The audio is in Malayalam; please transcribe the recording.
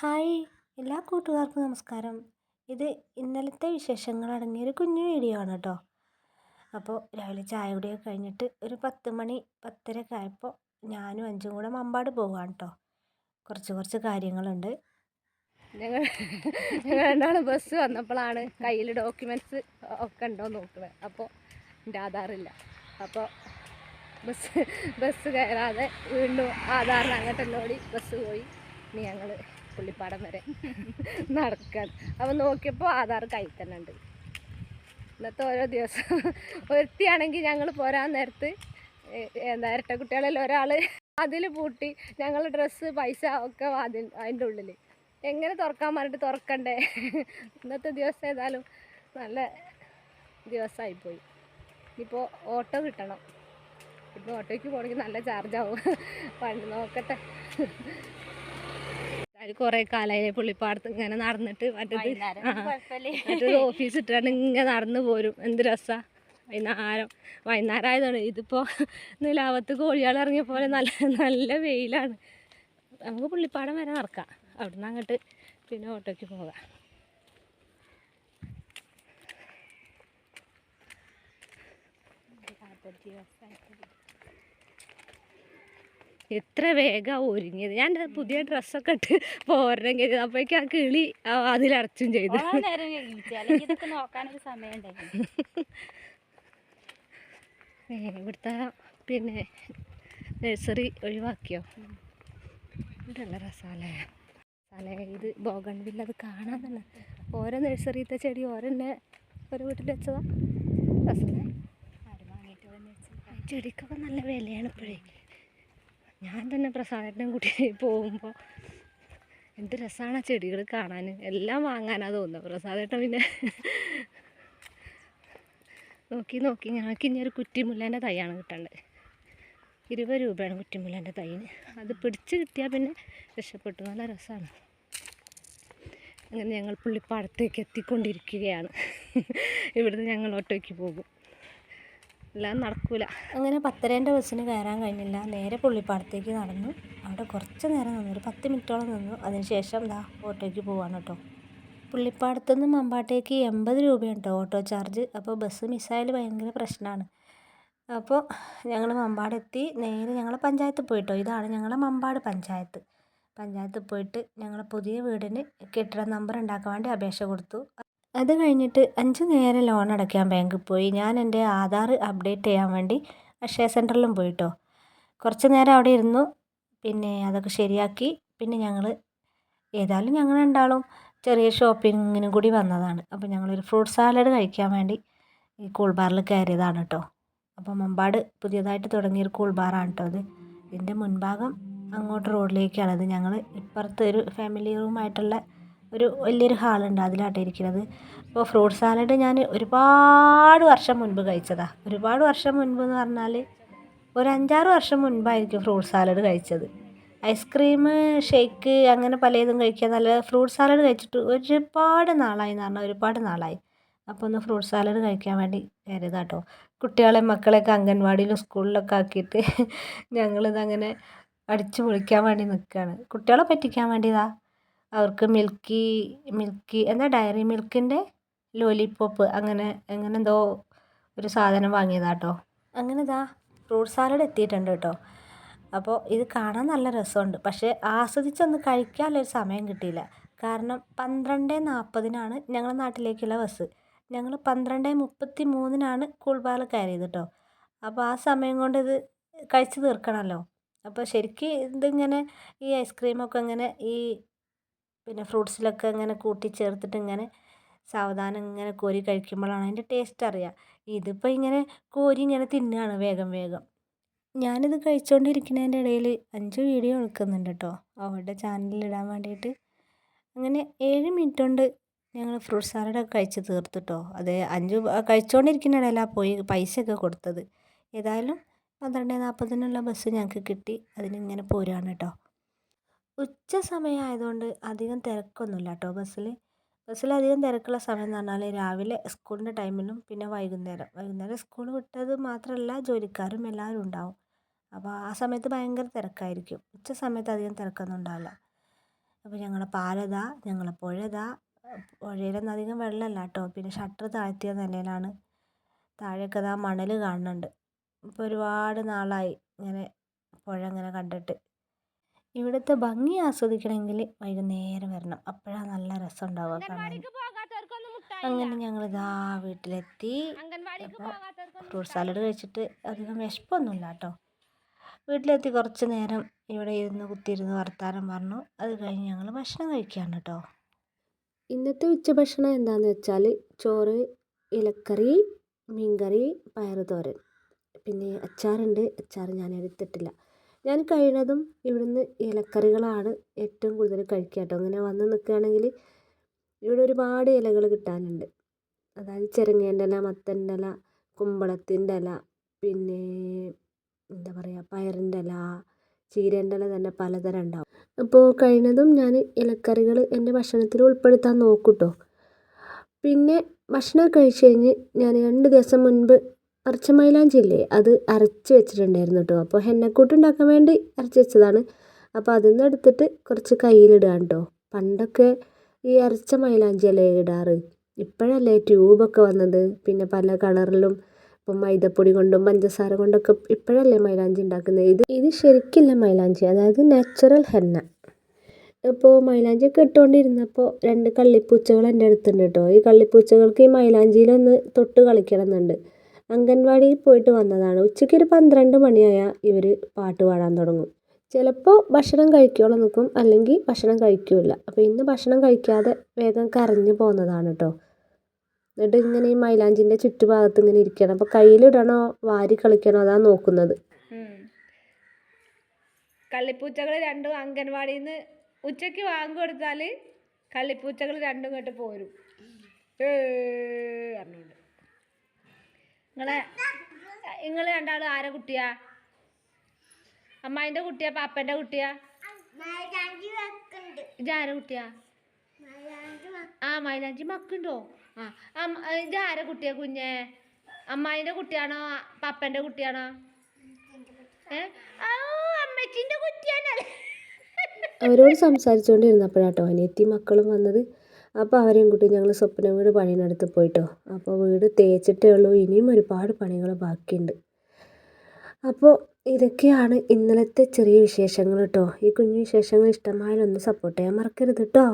ഹായ്. എല്ലാ കൂട്ടുകാർക്കും നമസ്കാരം. ഇത് ഇന്നലത്തെ വിശേഷങ്ങൾ അടങ്ങിയൊരു കുഞ്ഞു വീഡിയോ ആണ് കേട്ടോ അപ്പോൾ രാവിലെ ചായ കുടിയൊക്കെ കഴിഞ്ഞിട്ട് ഒരു പത്ത് മണി പത്തരയൊക്കെ ആയപ്പോൾ ഞാനും അഞ്ചും കൂടെ മമ്പാട് പോവാണ് കേട്ടോ കുറച്ച് കുറച്ച് കാര്യങ്ങളുണ്ട്. ഞങ്ങൾ ഞങ്ങൾ രണ്ടാളും ബസ് വന്നപ്പോഴാണ് കയ്യിൽ ഡോക്യുമെന്റ്സ് ഒക്കെ ഉണ്ടോ നോക്കുന്നത് അപ്പോൾ എന്റെ ആധാറില്ല അപ്പോൾ ബസ് ബസ് കയറാതെ വീണ്ടും ആധാറിന് അങ്ങോട്ടെല്ലാം ഓടി ബസ് പോയി. ഇനി ഞങ്ങൾ പുള്ളിപ്പാടം വരെ നടക്കാൻ. അപ്പം നോക്കിയപ്പോൾ ആധാർ കൈ തന്നെ ഉണ്ട്. ഇന്നത്തെ ഓരോ ദിവസം ഒരുത്തിയാണെങ്കിൽ ഞങ്ങൾ പോരാൻ നേരത്ത് എന്താ ഇരട്ട കുട്ടികളെല്ലാം ഒരാൾ അതിൽ പൂട്ടി ഞങ്ങൾ ഡ്രസ്സ് പൈസ ഒക്കെ അതിൽ അതിന്റെ ഉള്ളിൽ എങ്ങനെ തുറക്കാൻ പറഞ്ഞിട്ട് തുറക്കണ്ടേ? ഇന്നത്തെ ദിവസം ഏതായാലും നല്ല ദിവസമായിപ്പോയി ഇനിയിപ്പോൾ ഓട്ടോ കിട്ടണം. ഇപ്പോൾ ഓട്ടോയ്ക്ക് പോകണമെങ്കിൽ നല്ല ചാർജാവും. പണ്ട് നോക്കട്ടെ. അത് കുറേ കാലമായി പുള്ളിപ്പാടത്ത് ഇങ്ങനെ നടന്നിട്ട് മറ്റേത് ഓഫീസ് ഇട്ടാണ് ഇങ്ങനെ നടന്നു പോരും. എന്ത് രസമാണ് വൈകുന്നേരം. വൈകുന്നേരം ആയതാണ് ഇതിപ്പോൾ നിലാവത്ത് കോഴികൾ ഇറങ്ങിയ പോലെ നല്ല നല്ല വെയിലാണ്. നമുക്ക് പുള്ളിപ്പാടം വരെ നടക്കാം. അവിടുന്ന് അങ്ങോട്ട് പിന്നെ ഓട്ടോയ്ക്ക് പോകാം. എത്ര വേഗം ഒരുങ്ങിയത്. ഞാൻ പുതിയ ഡ്രസ്സൊക്കെ ഇട്ട് പോരണം കരുതി. അപ്പോഴേക്കും ആ കിളി ആ അതിലടച്ചും ചെയ്തു. ഇവിടുത്തെ പിന്നെ നഴ്സറി ഒഴിവാക്കിയോ? ഇവിടെയുള്ള രസാലേ രസാലേ ഇത് ബോഗൺവില്ല അത് കാണാൻ തന്നെ ഓരോ നഴ്സറിത്തെ ചെടി ഓരോന്നെ ഒരു വീട്ടിൽ വെച്ചതാ. രസമേ ചെടിക്കൊക്കെ നല്ല വിലയാണ് ഇപ്പോഴേ. ഞാൻ തന്നെ പ്രസാദനം കൂട്ടി പോകുമ്പോൾ എന്ത് രസമാണ് ആ ചെടികൾ കാണാൻ എല്ലാം വാങ്ങാനാ തോന്നുന്നത് പ്രസാദേട്ടൻ പിന്നെ. നോക്കി നോക്കി. ഞങ്ങൾക്ക് ഇനി ഒരു കുറ്റിമുല്ലേന്റെ തൈയാണ് കിട്ടേണ്ടത് ഇരുപത് രൂപയാണ് കുറ്റിമുല്ലേന്റെ തൈന്. അത് പിടിച്ച് കിട്ടിയാൽ പിന്നെ രക്ഷപ്പെട്ടു. നല്ല രസമാണ് അങ്ങനെ ഞങ്ങൾ പുള്ളിപ്പാടത്തേക്ക് എത്തിക്കൊണ്ടിരിക്കുകയാണ്. ഇവിടുന്ന് ഞങ്ങൾ ഓട്ടോയ്ക്ക് പോകും. എല്ലാം നടക്കൂല. അങ്ങനെ പത്തരേന്റെ ബസ്സിന് കയറാൻ കഴിഞ്ഞില്ല. നേരെ പുള്ളിപ്പാടത്തേക്ക് നടന്നു. അവിടെ കുറച്ച് നേരം നിന്നു. ഒരു പത്ത് മിനിറ്റോളം നിന്നു. അതിനുശേഷം ദാ ഓട്ടോയ്ക്ക് പോവാണ് കേട്ടോ. പുള്ളിപ്പാടത്തു നിന്ന് മമ്പാട്ടേക്ക് എൺപത് രൂപയാണ് കേട്ടോ ഓട്ടോ ചാർജ്. അപ്പോൾ ബസ് മിസ്സായാൽ ഭയങ്കര പ്രശ്നമാണ്. അപ്പോൾ ഞങ്ങൾ മമ്പാടെത്തി. നേരെ ഞങ്ങൾ പഞ്ചായത്തിൽ പോയിട്ടോ ഇതാണ് ഞങ്ങളുടെ മമ്പാട് പഞ്ചായത്ത്. പഞ്ചായത്തിൽ പോയിട്ട് ഞങ്ങളെ പുതിയ വീടിന് കെട്ടിട നമ്പർ ഉണ്ടാക്കാൻ വേണ്ടി അപേക്ഷ കൊടുത്തു. അത് കഴിഞ്ഞിട്ട് അഞ്ച് നേരം ലോൺ അടയ്ക്കാൻ ബാങ്കിൽ പോയി. ഞാൻ എന്റെ ആധാർ അപ്ഡേറ്റ് ചെയ്യാൻ വേണ്ടി അക്ഷയ സെന്ററിലും പോയിട്ടോ. കുറച്ച് നേരം അവിടെ ഇരുന്നു. പിന്നെ അതൊക്കെ ശരിയാക്കി. പിന്നെ ഞങ്ങൾ ഏതായാലും ഞങ്ങൾ രണ്ടാളും ചെറിയ ഷോപ്പിങ്ങിനും കൂടി വന്നതാണ്. അപ്പോൾ ഞങ്ങളൊരു ഫ്രൂട്ട് സാലഡ് കഴിക്കാൻ വേണ്ടി ഈ കൂൾ ബാറിൽ കയറിയതാണ് കേട്ടോ അപ്പോൾ മമ്പാട് പുതിയതായിട്ട് തുടങ്ങിയൊരു കൂൾ ബാറാണ് കേട്ടോ അത്. ഇതിന്റെ മുൻഭാഗം അങ്ങോട്ട് റോഡിലേക്കാണ് അത് ഞങ്ങൾ ഇപ്പുറത്ത് ഒരു ഫാമിലി റൂമായിട്ടുള്ള ഒരു വലിയൊരു ഹാളുണ്ട് അതിലാട്ടോ ഇരിക്കുന്നത്. അപ്പോൾ ഫ്രൂട്ട് സാലഡ് ഞാൻ ഒരുപാട് വർഷം മുൻപ് കഴിച്ചതാണ് ഒരുപാട് വർഷം മുൻപ് എന്ന് പറഞ്ഞാൽ ഒരു അഞ്ചാറ് വർഷം മുൻപായിരിക്കും ഫ്രൂട്ട് സാലഡ് കഴിച്ചത്. ഐസ്ക്രീം ഷേക്ക് അങ്ങനെ പലതും കഴിക്കാൻ നല്ല ഫ്രൂട്ട് സാലഡ് കഴിച്ചിട്ട് ഒരുപാട് നാളായി എന്ന് പറഞ്ഞാൽ ഒരുപാട് നാളായി. അപ്പോൾ ഒന്ന് ഫ്രൂട്ട് സാലഡ് കഴിക്കാൻ വേണ്ടി കയറിയതാട്ടോ കുട്ടികളെ മക്കളെയൊക്കെ അംഗൻവാടിയിലും സ്കൂളിലൊക്കെ ആക്കിയിട്ട് ഞങ്ങളിതങ്ങനെ അടിച്ചു പൊളിക്കാൻ വേണ്ടി നിൽക്കുകയാണ്. കുട്ടികളെ പറ്റിക്കാൻ വേണ്ടിയതാ അവർക്ക് മിൽക്കി മിൽക്കി എന്താ ഡയറി മിൽക്കിന്റെ ലോലിപോപ്പ് അങ്ങനെ അങ്ങനെ എന്തോ ഒരു സാധനം വാങ്ങിയതാട്ടോ. അങ്ങനെ ഇതാ ഫ്രൂട്ട് സാലഡ് എത്തിയിട്ടുണ്ട് കേട്ടോ അപ്പോൾ ഇത് കാണാൻ നല്ല രസമുണ്ട്. പക്ഷേ ആസ്വദിച്ചൊന്ന് കഴിക്കാനുള്ളൊരു സമയം കിട്ടിയില്ല. കാരണം പന്ത്രണ്ട് നാൽപ്പതിനാണ് ഞങ്ങളുടെ നാട്ടിലേക്കുള്ള ബസ്. ഞങ്ങൾ പന്ത്രണ്ട് മുപ്പത്തി മൂന്നിനാണ് കൂൾബാറിൽ കയറിയത് കേട്ടോ അപ്പോൾ ആ സമയം കൊണ്ട് ഇത് കഴിച്ച് തീർക്കണമല്ലോ അപ്പോൾ ശരിക്കും ഇതിങ്ങനെ ഈ ഐസ്ക്രീമൊക്കെ ഇങ്ങനെ ഈ പിന്നെ ഫ്രൂട്ട്സിലൊക്കെ ഇങ്ങനെ കൂട്ടിച്ചേർത്തിട്ട് ഇങ്ങനെ സാവധാനം ഇങ്ങനെ കോരി കഴിക്കുമ്പോഴാണ് അതിന്റെ ടേസ്റ്റ് അറിയുക ഇതിപ്പോൾ ഇങ്ങനെ കോരി ഇങ്ങനെ തിന്നുകയാണ് വേഗം വേഗം. ഞാനിത് കഴിച്ചുകൊണ്ടിരിക്കുന്നതിന്റെ ഇടയിൽ അഞ്ച് വീഡിയോ എടുക്കുന്നുണ്ട് കേട്ടോ. ചാനലിൽ ഇടാൻ വേണ്ടിയിട്ട്. അങ്ങനെ ഏഴ് മിനിറ്റ് കൊണ്ട് ഞങ്ങൾ ഫ്രൂട്ട് സാലഡൊക്കെ കഴിച്ച് തീർത്തു കേട്ടോ. അത് അഞ്ച് കഴിച്ചുകൊണ്ടിരിക്കുന്ന ഇടയിലാണ് പോയി പൈസയൊക്കെ കൊടുത്തത്. ഏതായാലും പന്ത്രണ്ട് നാൽപ്പതിനുള്ള ബസ് ഞങ്ങൾക്ക് കിട്ടി. അതിനിങ്ങനെ പോരുകയാണ് കേട്ടോ. ഉച്ച സമയമായതുകൊണ്ട് അധികം തിരക്കൊന്നുമില്ല കേട്ടോ ബസ്സിൽ. ബസ്സിൽ അധികം തിരക്കുള്ള സമയം എന്ന് പറഞ്ഞാൽ രാവിലെ സ്കൂളിന്റെ ടൈമിലും പിന്നെ വൈകുന്നേരം. വൈകുന്നേരം സ്കൂൾ വിട്ടത് മാത്രമല്ല ജോലിക്കാരും എല്ലാവരും ഉണ്ടാവും. അപ്പോൾ ആ സമയത്ത് ഭയങ്കര തിരക്കായിരിക്കും. ഉച്ച സമയത്ത് അധികം തിരക്കൊന്നും ഉണ്ടാവില്ല. അപ്പോൾ ഞങ്ങളെ പാലതാ ഞങ്ങളെ പുഴതാ പുഴയിലൊന്നും അധികം വെള്ളമില്ല കേട്ടോ. പിന്നെ ഷട്ടർ താഴ്ത്തിയ നിലയിലാണ്. താഴെയൊക്കെ ദാ മണൽ കാണുന്നുണ്ട്. ഇപ്പോൾ ഒരുപാട് നാളായി ഇങ്ങനെ പുഴ ഇങ്ങനെ കണ്ടിട്ട്. ഇവിടുത്തെ ഭംഗി ആസ്വദിക്കണമെങ്കിൽ വൈകുന്നേരം വരണം. അപ്പോഴാണ് നല്ല രസം ഉണ്ടാവുക കാണാൻ. അങ്ങനെ ഞങ്ങൾ ഇതാ വീട്ടിലെത്തി അപ്പോൾ ഫ്രൂട്ട് സാലഡ് കഴിച്ചിട്ട് അധികം വിശപ്പൊന്നുമില്ല കേട്ടോ. വീട്ടിലെത്തി കുറച്ച് നേരം ഇവിടെ ഇരുന്ന് കുത്തിയിരുന്ന് വർത്താനം പറഞ്ഞു. അത് കഴിഞ്ഞ് ഞങ്ങൾ ഭക്ഷണം കഴിക്കുകയാണ് കേട്ടോ. ഇന്നത്തെ ഉച്ചഭക്ഷണം എന്താന്ന് വെച്ചാൽ ചോറ് ഇലക്കറി മീൻകറി പയർ തോരൻ പിന്നെ അച്ചാറുണ്ട്. അച്ചാർ ഞാൻ എടുത്തിട്ടില്ല. ഞാൻ കഴിയുന്നതും ഇവിടുന്ന് ഇലക്കറികളാണ് ഏറ്റവും കൂടുതൽ കഴിക്കുക കേട്ടോ അങ്ങനെ വന്ന് നിൽക്കുകയാണെങ്കിൽ ഇവിടെ ഒരുപാട് ഇലകൾ കിട്ടാനുണ്ട്. അതായത് ചിരങ്ങേന്റെ ഇല മത്തന്റെ ഇല കുമ്പളത്തിന്റെ ഇല പിന്നെ എന്താ പറയുക പയറിന്റെ ഇല ചീരേന്റെ ഇല തന്നെ പലതരം ഉണ്ടാവും. അപ്പോൾ കഴിയുന്നതും ഞാൻ ഇലക്കറികൾ എന്റെ ഭക്ഷണത്തിൽ ഉൾപ്പെടുത്താൻ നോക്കൂട്ടോ. കേട്ടോ പിന്നെ ഭക്ഷണം കഴിച്ച് കഴിഞ്ഞ് ഞാൻ രണ്ട് ദിവസം മുൻപ് അരച്ച മൈലാഞ്ചി അത് അരച്ച് വെച്ചിട്ടുണ്ടായിരുന്നു കേട്ടോ അപ്പോൾ ഹെന്നക്കൂട്ട് ഉണ്ടാക്കാൻ വേണ്ടി അരച്ച് വെച്ചതാണ്. അപ്പോൾ അതിൽ നിന്ന് എടുത്തിട്ട് കുറച്ച് കയ്യിലിടുകയാണ് കേട്ടോ പണ്ടൊക്കെ ഈ അരച്ച മൈലാഞ്ചി അല്ലേ ഇടാറ്? ഇപ്പോഴല്ലേ ട്യൂബൊക്കെ വന്നത്. പിന്നെ പല കളറിലും ഇപ്പം മൈദപ്പൊടി കൊണ്ടും പഞ്ചസാര കൊണ്ടൊക്കെ ഇപ്പോഴല്ലേ മൈലാഞ്ചി ഉണ്ടാക്കുന്നത്. ഇത് ഇത് ശരിക്കില്ല മൈലാഞ്ചി. അതായത് നാച്ചുറൽ ഹെന്ന. ഇപ്പോൾ മൈലാഞ്ചി ഒക്കെ ഇട്ടുകൊണ്ടിരുന്നപ്പോൾ രണ്ട് കള്ളിപ്പൂച്ചകൾ എന്റെ അടുത്തുണ്ട് കേട്ടോ ഈ കള്ളിപ്പൂച്ചകൾക്ക് ഈ മൈലാഞ്ചിയിലൊന്ന് തൊട്ട് കളിക്കണം എന്നുണ്ട്. അംഗൻവാടിയിൽ പോയിട്ട് വന്നതാണ്. ഉച്ചയ്ക്ക് ഒരു പന്ത്രണ്ട് മണിയായാൽ ഇവർ പാട്ട് പാടാൻ തുടങ്ങും. ചിലപ്പോൾ ഭക്ഷണം കഴിക്കോളം നിൽക്കും അല്ലെങ്കിൽ ഭക്ഷണം കഴിക്കില്ല. അപ്പോൾ ഇന്ന് ഭക്ഷണം കഴിക്കാതെ വേഗം കരഞ്ഞു പോകുന്നതാണ് കേട്ടോ എന്നിട്ട് ഇങ്ങനെ ഈ മൈലാഞ്ചിന്റെ ചുറ്റുഭാഗത്ത് ഇങ്ങനെ ഇരിക്കണം. അപ്പോൾ കയ്യിലിടണോ വാരി കളിക്കണോ അതാണ് നോക്കുന്നത്. കള്ളിപ്പൂച്ചകൾ രണ്ടും അംഗൻവാടിയിൽ നിന്ന് ഉച്ചയ്ക്ക് വാങ്ങി കൊടുത്താൽ കള്ളിപ്പൂച്ചകൾ രണ്ടും കേട്ട് പോരും. ഏ പറഞ്ഞോണ്ട്. നിങ്ങളെ നിങ്ങൾ രണ്ടാളും ആരെ കുട്ടിയാ? അമ്മായിന്റെ കുട്ടിയാ പാപ്പന്റെ കുട്ടിയാ? ഇതാരെ കുട്ടിയാ? ആ മൈലാഞ്ചി മക്കുണ്ടോ? ആ ഇത് ആരെ കുട്ടിയാ കുഞ്ഞേ? അമ്മായിന്റെ കുട്ടിയാണോ പാപ്പന്റെ കുട്ടിയാണോ? ഏ? ആ അമ്മച്ചിന്റെ കുട്ടിയാണല്ലേ അവരോട് സംസാരിച്ചുകൊണ്ടിരുന്നപ്പോഴാട്ടോ അനിയത്തി മക്കളും വന്നത്. അപ്പോൾ അവരെയും കൂട്ടി ഞങ്ങൾ സ്വപ്ന വീട് പണിയിനടുത്ത് പോയിട്ടോ. അപ്പോൾ വീട് തേച്ചിട്ടേ ഉള്ളൂ ഇനിയും ഒരുപാട് പണികൾ ബാക്കിയുണ്ട്. അപ്പോൾ ഇതൊക്കെയാണ് ഇന്നലത്തെ ചെറിയ വിശേഷങ്ങൾ കേട്ടോ ഈ കുഞ്ഞു വിശേഷങ്ങൾ ഇഷ്ടമായാലൊന്ന് സപ്പോർട്ട് ചെയ്യാൻ മറക്കരുത് കേട്ടോ